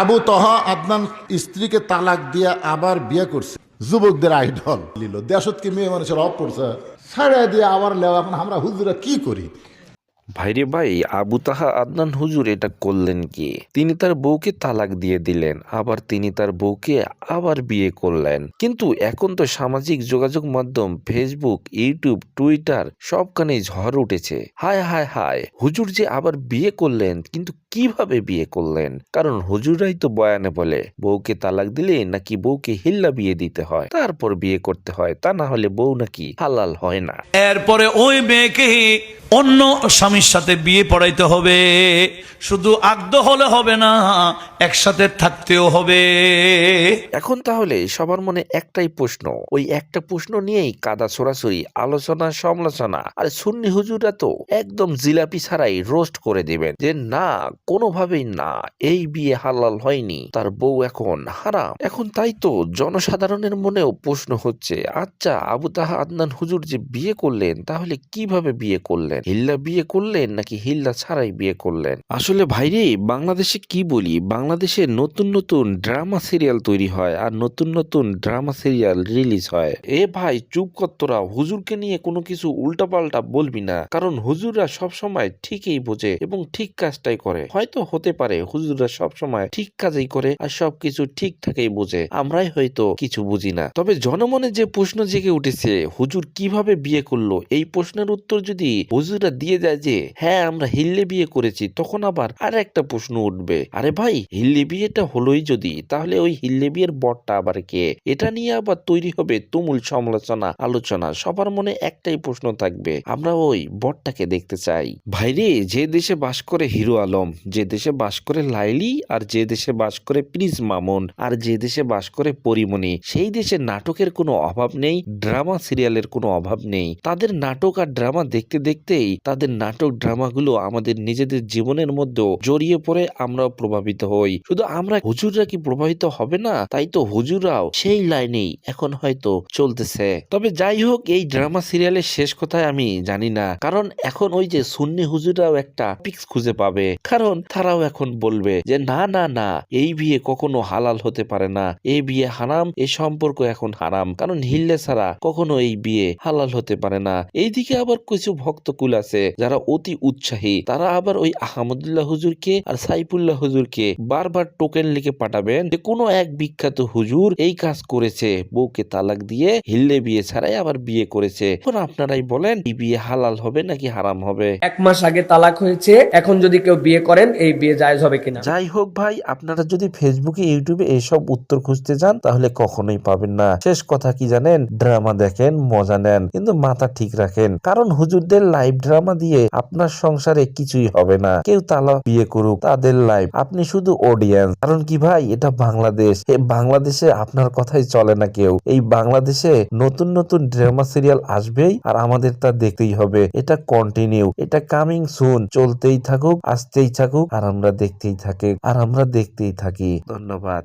আবু তহা আদনান স্ত্রীকে তালাক দিয়া আবার বিয়ে করছে। যুবকদের আইডল। লিল দেশত কি মেয়ে মানুষের অফ পড়ছে। ছাড়া দিয়ে আবার এখন আমরা হুজুরা কি করি? ভাইরে ভাই, আবু তাহা আদনান হুজুর এটা করলেন কি? তিনি তার বউকে তালাক দিয়ে দিলেন, আবার তিনি তার বউকে আবার বিয়ে করলেন। কিন্তু এখন তো সামাজিক যোগাযোগ মাধ্যম ফেসবুক ইউটিউব টুইটার সবখানেই ঝড় উঠেছে। হায় হায় হায়, হুজুর যে আবার বিয়ে করলেন, কিন্তু কীভাবে বিয়ে করলেন? কারণ হুজুরাই তো বয়ানে বলে, বউকে তালাক দিলে নাকি বউকে হিল্লা বিয়ে দিতে হয়, তারপর বিয়ে করতে হয়, তা না হলে বউ নাকি হালাল হয় না। এরপরে ওই মেয়েকে অন্য স্বামীর সাথে বিয়ে পড়াইতে হবে, শুধু আগ্ধ হলে হবে না একসাথে থাকতেও হবে। এখন তাহলে সবার মনে একটাই প্রশ্ন ওই একটা প্রশ্ন নিয়েই কাদা ছড়াছড়ি আলোচনা সমালোচনা। আর সুন্নি হুজুরা তো একদম জিলাপি ছাড়াই রোস্ট করে দিবেন যে না কোনোভাবেই না এই বিয়ে হালাল হয়নি তার বউ এখন হারাম। এখন তাই তো জনসাধারণের মনেও প্রশ্ন হচ্ছে আচ্ছা আবু তাহা আদনান হুজুর যে বিয়ে করলেন তাহলে কীভাবে বিয়ে করলেন? হিল্লা বিয়ে করলেন নাকি হিল্লা ছাড়াই বিয়ে করলেন? আসলে ভাইরে বাংলাদেশে কি বলি? বাংলাদেশে নতুন নতুন ড্রামা সিরিয়াল তৈরি হয় আর নতুন নতুন ড্রামা সিরিয়াল রিলিজ হয়। এ ভাই, চুপ কর তোরা। হুজুরকে নিয়ে কোনো কিছু উল্টাপাল্টা বলবি না। কারণ হুজুররা সব সময় ঠিকই বোঝে এবং ঠিক কাজটাই করে। হয়তো হতে পারে হুজুররা সব সময় ঠিক কাজই করে আর সবকিছু ঠিকঠাকই বোঝে। আমরাই হয়তো কিছু বুঝি না। তবে জনমনে যে প্রশ্ন জেগে উঠেছে, হুজুর কীভাবে বিয়ে করল, এই প্রশ্নের উত্তর যদি হুজুররা দিয়ে যায় যে হ্যাঁ আমরা হিল্লে বিয়ে করেছি, তখন আবার আর একটা প্রশ্ন উঠবে। আরে ভাই হিল্লে বিয়েটা হলোই যদি, তাহলে ওই হিল্লে বিয়ের বরটা আবার কে? এটা নিয়ে আবার তৈরি হবে তুমুল সমালোচনা, আলোচনা, সবার মনে একটাই প্রশ্ন থাকবে, আমরা ওই বরটাকে দেখতে চাই। ভাইরে, যে দেশে বাস করে হিরো আলম, যে দেশে বাস করে লাইলি, আর যে দেশে বাস করে প্রিন্স মামুন, আর যে দেশে বাস করে পরিমণি, সেই দেশে নাটকের কোনো অভাব নেই, ড্রামা সিরিয়ালের কোনো অভাব নেই। তাদের নাটক আর ড্রামা দেখতে দেখতেই তাদের নাটক ড্রামাগুলো আমাদের নিজেদের জীবনের মধ্যেও জড়িয়ে পড়ে, আমরাও প্রভাবিত হই। শুধু আমরা হুজুররা কি প্রভাবিত হবে না? তাই তো হুজুরাও সেই লাইনেই এখন হয়তো চলতেছে। তবে যাই হোক, এই ড্রামা সিরিয়ালের শেষ কথায় আমি জানি না। কারণ এখন ওই যে সুন্নি হুজুরাও একটা পিক্স খুঁজে পাবে। কারণ তারাও এখন বলবে যে, না না না, এই বিয়ে কখনো হালাল হতে পারে না। এই বিয়ে হারাম এই সম্পর্ক এখন হারাম। কারণ হিল্লে ছাড়া কখনো এই বিয়ে হালাল হতে পারে না। এইদিকে আবার কিছু ভক্তকুল আছে যারা অতি উৎসাহী। তারা আবার ওই আহমদুল্লাহ হুজুরকে আর সাইফুল্লাহ হুজুরকে বারবার টোকেন লিখে পাঠাবেন যে কোনো এক বিখ্যাত হুজুর এই কাজ করেছে বউকে তালাক দিয়ে হিল্লে বিয়ে ছাড়াই আবার বিয়ে করেছে। এখন আপনারাই বলেন এই বিয়ে হালাল হবে নাকি হারাম হবে? এক মাস আগে তালাক হয়েছে এখন যদি কেউ বিয়ে করেন এই বিয়ে জায়েজ হবে কিনা? যাই হোক ভাই আপনারা যদি ফেসবুকে ইউটিউবে এইসব উত্তর খুঁজতে যান তাহলে কখনোই পাবেন না। শেষ কথা কি জানেন? ড্রামা দেখেন মজা নেন কিন্তু মাথা ঠিক রাখেন। কারণ হুজুরদের লাইভ ড্রামা দিয়ে আপনার সংসারে কিছুই হবে না। কেউ তালা বিয়ে করুক তাদের লাইভ আপনি শুধু অডিয়েন্স কারণ কি ভাই? এটা বাংলাদেশ। এই বাংলাদেশে আপনার কথাই চলে না কেউ। এই বাংলাদেশে নতুন নতুন ড্রামা সিরিয়াল আসবেই আর আমাদের তা দেখতেই হবে। এটা কন্টিনিউ এটা কামিং সুন চলতেই থাকুক, আসতেই থাকুক, আর আমরা দেখতেই থাকি। আর আমরা দেখতেই থাকি। ধন্যবাদ।